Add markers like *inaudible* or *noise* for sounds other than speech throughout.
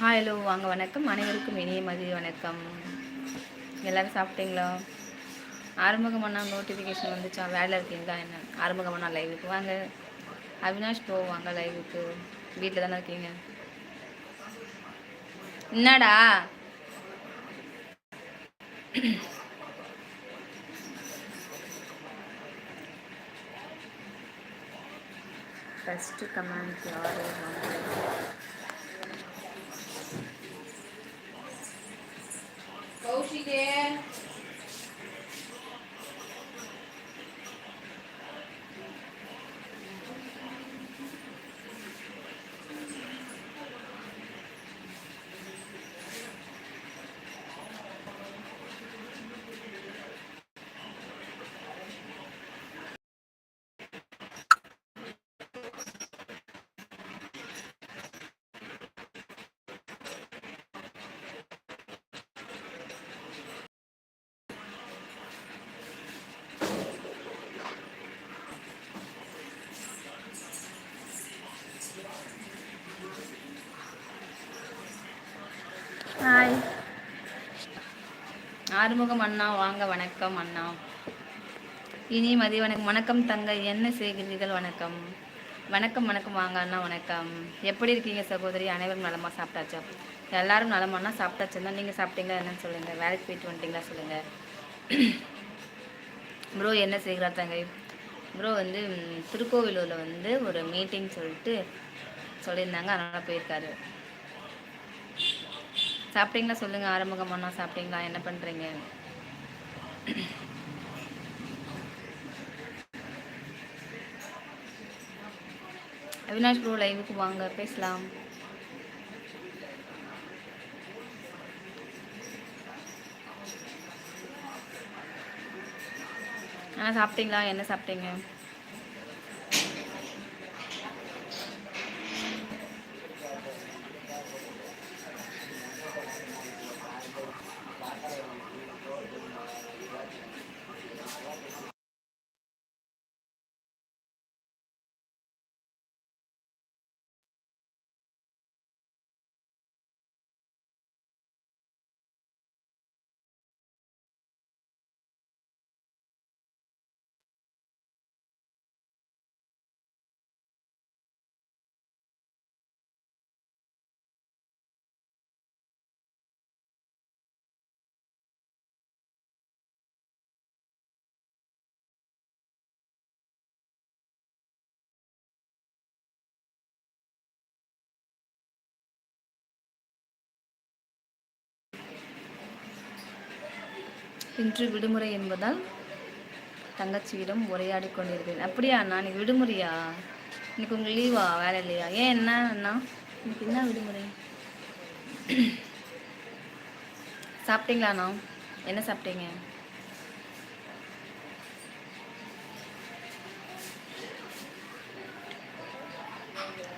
Hello வாங்க வணக்கம். அனைவருக்கும் இனிய மதிய வணக்கம். எல்லோரும் சாப்பிட்டீங்களா? ஆறுமுகமண்ணா நோட்டிஃபிகேஷன் வந்துச்சா? வேலை இருக்கீங்களா என்ன? ஆறுமுகமண்ணா லைவுக்கு வாங்க. அவினாஷ் போவாங்க லைவுக்கு வீட்டில் தானே இருக்கீங்க? என்னடா? ஃபஸ்ட்டு கமெண்ட் யார்? கௌஷிகே ஹாய் ஆறுமுகம் அண்ணா வாங்க வணக்கம் அண்ணா. இனி மதிய வணக்கம். வணக்கம் தங்க என்ன செய்கிறீர்கள்? வணக்கம். வணக்கம் வணக்கம். வாங்க அண்ணா வணக்கம். எப்படி இருக்கீங்க சகோதரி? அனைவரும் நலமாக சாப்பிட்டாச்சா? எல்லாரும் நலமானா சாப்பிட்டாச்சுன்னா நீங்கள் சாப்பிட்டீங்களா என்னன்னு சொல்லுங்கள் வேலைக்கு போயிட்டு வந்துட்டீங்களா சொல்லுங்கள் ப்ரோ என்ன செய்கிறார் தங்கை? ப்ரோ வந்து திருக்கோவிலூரில் வந்து ஒரு மீட்டிங் சொல்லிட்டு சொல்லியிருந்தாங்க. அதனால் போயிருக்காரு. சாப்பிட்டீங்களா? சொல்லுங்கள் ஆரம்பகமானா சாப்பிட்டீங்களா? என்ன பண்ணுறீங்க அவினாஷ் ப்ரோ லைவுக்கு வாங்க பேசலாம். ஆ சாப்பிட்டீங்களா? என்ன சாப்பிட்டீங்க? இன்று விடுமுறை என்பதால் தங்கச்சியிடம் உரையாடி கொண்டிருக்கிறேன். அப்படியா அண்ணா? இன்னைக்கு விடுமுறையா? இன்னைக்கு உங்கள் லீவா வேலை இல்லையா? ஏன் என்ன அண்ணா? இன்னைக்கு என்ன விடுமுறை? சாப்பிட்டீங்களா அண்ணா? என்ன சாப்பிட்டீங்க?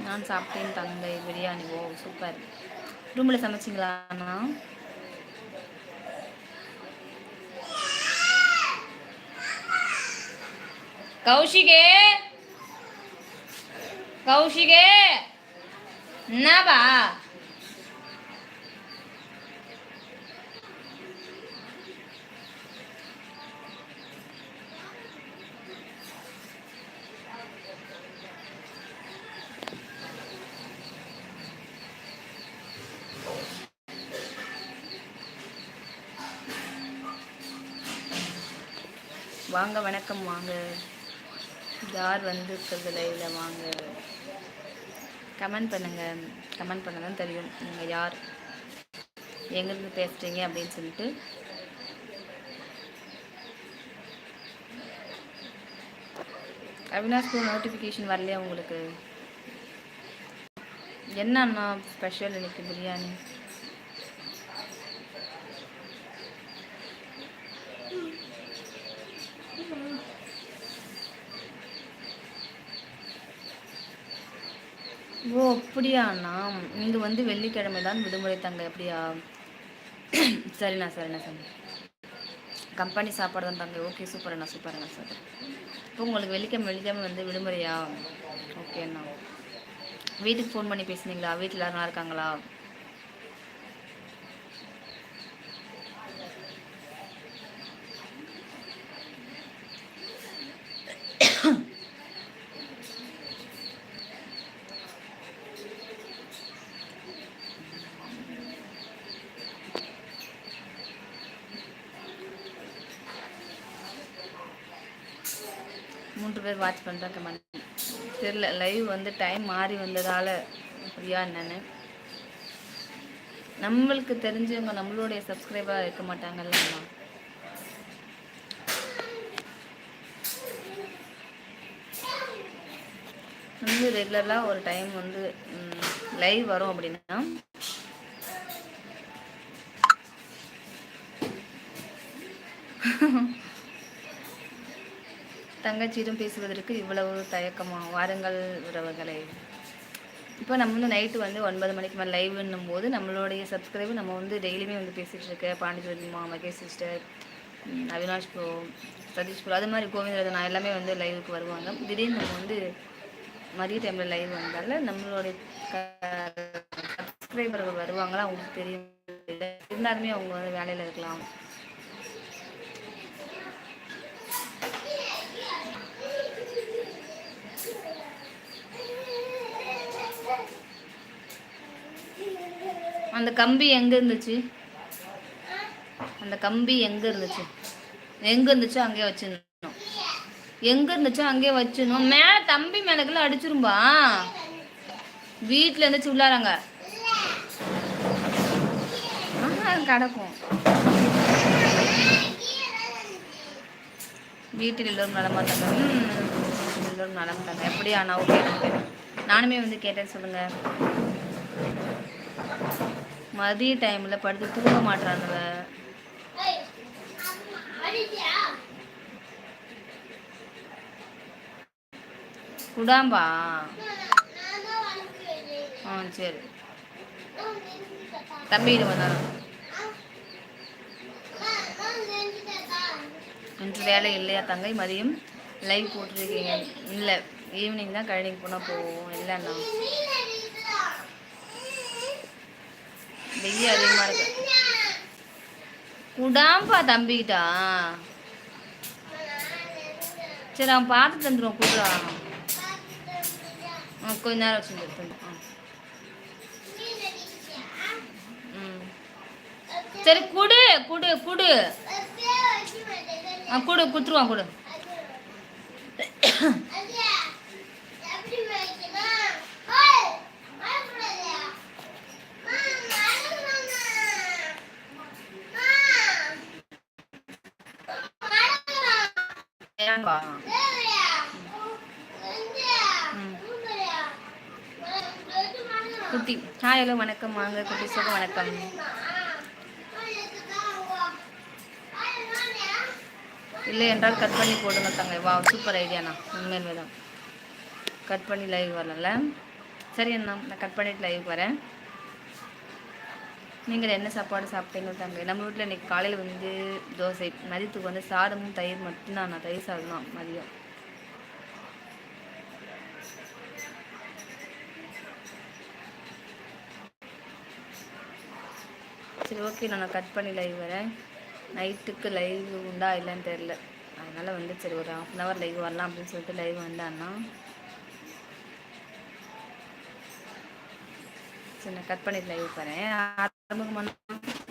நான் சாப்பிட்டேன் தங்கை பிரியாணி. ஓ சூப்பர். ரூமில் சமைச்சிங்களா அண்ணா? கௌஷிகே. கௌஷிகே. என்னவா வாங்க வணக்கம் வாங்க. யார் வந்திருக்கிறது இதில் வாங்க. கமெண்ட் பண்ணுங்கள் கமெண்ட் பண்ண தான் தெரியும் நீங்கள் யார் எங்கேருந்து பேசுகிறீங்க அப்படின்னு சொல்லிட்டு. அவினாஷ்க்கு நோட்டிஃபிகேஷன் வரலையா உங்களுக்கு? என்ன அண்ணா ஸ்பெஷல் இன்னைக்கு பிரியாணி? ஓ அப்படியாண்ணா இங்கே வந்து வெள்ளிக்கிழமை தான் விடுமுறை தங்க அப்படியா? *clears throat* சரிண்ணா சரிண்ணா சரி கம்பெனி சாப்பாடு தான் தங்க. ஓகே சூப்பர்ண்ணா சூப்பர்ண்ணா சார் இப்போ உங்களுக்கு வெள்ளிக்கிழமை வெள்ளிக்கிழமை வந்து விடுமுறையா? ஓகேண்ணா. வீட்டுக்கு ஃபோன் பண்ணி பேசுனீங்களா? வீட்டில் யாரும் இருக்காங்களா? மூன்று பேர் வாட்ச் பண்ணுறாங்க மணி. தெரில லைவ் வந்து டைம் மாறி வந்ததால் அப்படியா என்னென்னு. நம்மளுக்கு தெரிஞ்சவங்க நம்மளுடைய சப்ஸ்கிரைபராக இருக்க மாட்டாங்கல்ல வந்து ரெகுலராக ஒரு டைம் வந்து லைவ் வரும் அப்படின்னா *laughs* தங்கச்சியிடம் பேசுவதற்கு இவ்வளவு தயக்கமா? வாருங்கள் உறவுகளை. இப்போ நம்ம வந்து நைட்டு வந்து ஒன்பது மணிக்கு மேலே லைவ்ன்னும் போது நம்மளுடைய சப்ஸ்கிரைபர் நம்ம வந்து டெய்லியுமே வந்து பேசிகிட்டு இருக்க. பாண்டிச்சேரிமா Mahesh sister Avinash bro Satish bro அது மாதிரி கோவிந்தராஜன் எல்லாமே வந்து லைவுக்கு வருவாங்க. திடீர்னு நம்ம வந்து மதிய டைமில் லைவ் வந்தால நம்மளுடைய சப்ஸ்கிரைபர்கள் வருவாங்களா? அவங்களுக்கு தெரியும். இருந்தாலுமே அவங்க வந்து வேலையில் இருக்கலாம். அந்த கம்பி எங்கே இருந்துச்சு? அந்த கம்பி எங்கே இருந்துச்சு? எங்கே இருந்துச்சோ அங்கேயே வச்சிடணும் எங்கே இருந்துச்சோ அங்கேயே வச்சிடணும் மேலே தம்பி மேலக்கெல்லாம் அடிச்சிரும்பா. வீட்டில் இருந்துச்சு உள்ளாராங்க கிடக்கும். வீட்டில் எல்லோரும் நலமா தாங்க எல்லோரும் நலம் தாங்க எப்படி ஆனால் ஓகே நானுமே வந்து கேட்டேன் சொல்லுங்கள் மதிய டைமில் படுத்து தூங்க மாட்டானுவ குடாம்பா ஆ சரி. தம்பி வந்தாலும் இன்று வேலை இல்லையா தங்கை? மதியம் லைவ் போட்டிருக்கீங்க. இல்லை ஈவினிங் தான் கழனிக்கு போனால் போவோம். இல்லைண்ணா வெயில் அதிகமாக இருக்கு. குடாம்பா தம்பிக்கிட்டா சரி அவன் பார்த்து தந்துடுவான் கூடுறா ஆ கொஞ்ச நேரம் வச்சு ம். சரி குடு குடு குடு. ஆ குடு குத்துருவான் குடு. ஹாய் ஹலோ வணக்கம். வாங்க குட்டி வணக்கம். இல்லை என்றால் கட் பண்ணி போடுங்க தங்க. வா சூப்பர் ஐடியாண்ணா உண்மையிலே தான். கட் பண்ணி லைவ் வரல. சரி அண்ணா நான் கட் பண்ணிட்டு லைவ் வரேன். நீங்கள் என்ன சாப்பாடு சாப்பிட்டீங்க தங்க? நம்ம வீட்டில் இன்றைக்கி காலையில் வந்து தோசை மதியத்துக்கு வந்து சாதமும் தயிர் மட்டும்தான் நான் தயிர் சாதம் தான் மதியம். சரி ஓகே நான் கட் பண்ணி லைவ் வரேன் நைட்டுக்கு லைவ் உண்டா இல்லைன்னு தெரில அதனால் வந்து சரி ஒரு ஹாஃப் அன் ஹவர் லைவ் வரலாம் அப்படின்னு சொல்லிட்டு லைவ் வந்தான்னா சரி நான் கட் பண்ணிட்டு லைவ் வரேன் ஆரம்பமாக